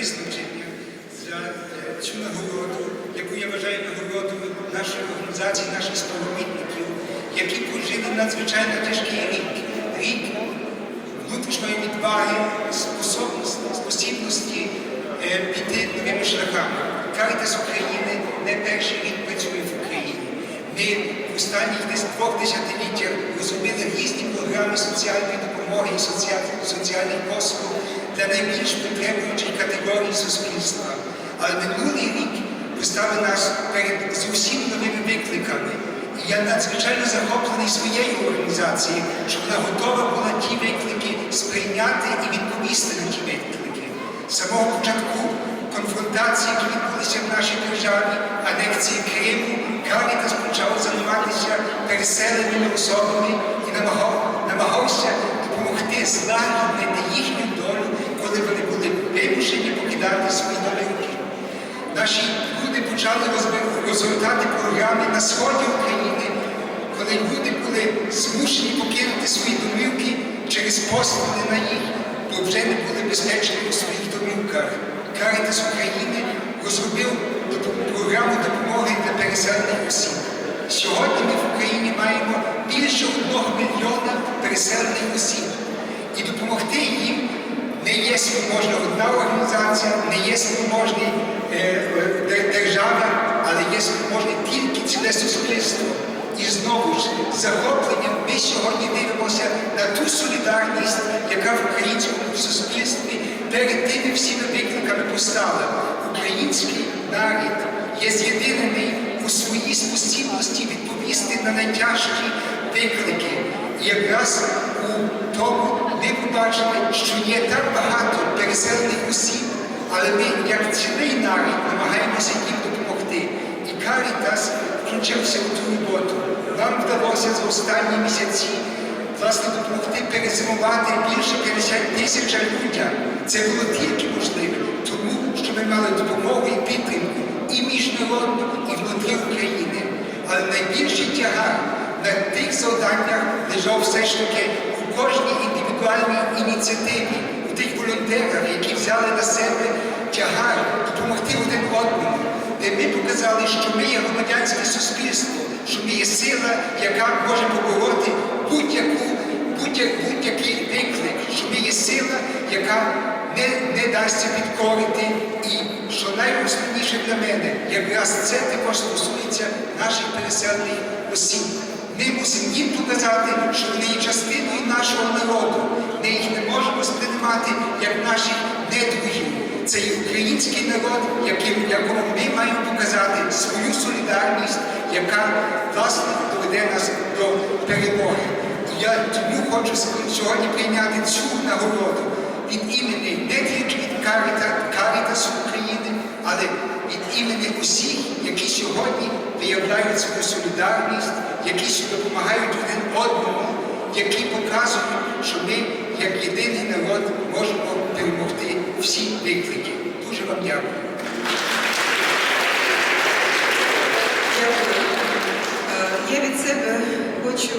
визначення е, цю нагороду, яку я вважаю нагородою нашої організації, наших співробітників, які прожили надзвичайно тяжкий рік. Рік внутрішньої відваги, способності, спосібності е, піти новими шляхами. Карітас України не перший рік працює в Україні. Ми в останніх десь двох десятиліттях розробили різні програми соціальної допомоги і соціальних послуг для найбільш потребуючих категорій суспільства. Але минулий рік поставив нас перед зовсім новими викликами. І я надзвичайно захоплений своєю організацією, що вона готова була ті виклики сприйняти і відповісти на ті виклики. З самого початку конфронтації, які відбулися в нашій державі, анексії Криму, Карітас почав займатися переселеними особами і намагав, намагався допомогти злагіднити їхню долю, коли вони були вимушені покидати свої домівки. Наші люди почали розгортати програми на сході України, коли люди були змушені покинути свої домівки через постріли на їх, бо вже не були безпечні у своїх домівках. Карітас України розробив програму допомоги для переселених осіб. Сьогодні ми в Україні маємо більше одного мільйона переселених осіб. І допомогти їм не є спроможна одна організація, не є спроможні е, е, дер- держава, спроможне тільки ціле суспільство. І знову ж захопленням ми сьогодні дивимося на ту солідарність, яка в українському суспільстві перед тими всіми викликами постала. Український народ є з'єднаний у своїй спосібності відповісти на найтяжчі виклики. І якраз у тому ми побачили, що є так багато переселених осіб, але ми, як цілий народ, намагаємося їм допомогти. Карітас включився у ту роботу. Нам вдалося за останні місяці власне допомогти перезимувати більше 50 тисяч людям. Це було тільки можливо, тому що ми мали допомогу і підтримку і міжнародну, і внутрі України. Але найбільший тягар на тих завданнях лежав все ж таки у кожній індивідуальній ініціативі, у тих волонтерах, які взяли на себе тягар допомогти один одному, де ми показали, що ми є громадянське суспільство, що ми є сила, яка може побороти будь-яку будь-як- будь-який виклик, що ми є сила, яка не, не дасться підкорити. І що найосновніше для мене, якраз це також стосується наших переселених осіб. Ми мусимо їм показати, що вони є частиною нашого народу. Ми їх не можемо сприймати як наших недругів. Це є український народ, якому ми маємо показати свою солідарність, яка власне доведе нас до перемоги. Я тому хочу сьогодні прийняти цю нагороду від імені не тільки від Каріта, Карітасу України, але від імені усіх, які сьогодні виявляють свою солідарність, які допомагають один одному, які показують, що ми, як єдиний народ, можемо перемогти всі виклики. Дуже вам дякую. Дякую. Е, Я від себе хочу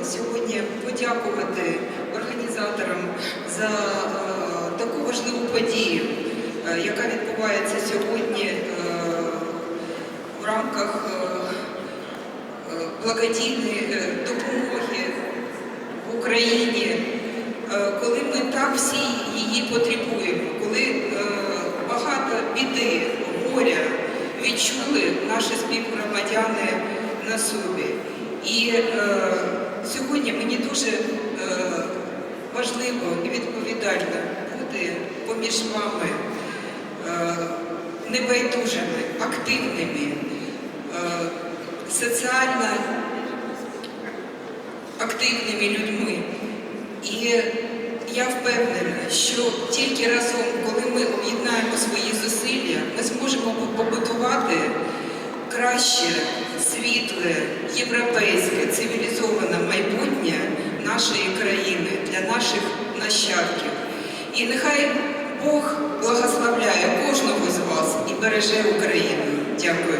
е, сьогодні подякувати організаторам за е, таку важливу подію, яка відбувається сьогодні в рамках благодійної допомоги в Україні, коли ми так всі її потребуємо, коли горя відчули наші співгромадяни на собі. І е, сьогодні мені дуже е, важливо і відповідально бути поміж вами е, небайдужими, активними, е, соціально активними людьми. І я впевнена, що тільки разом, коли ми об'єднаємо свої зусилля, ми зможемо побудувати краще, світле, європейське, цивілізоване майбутнє нашої країни для наших нащадків. І нехай Бог благословляє кожного з вас і береже Україну. Дякую.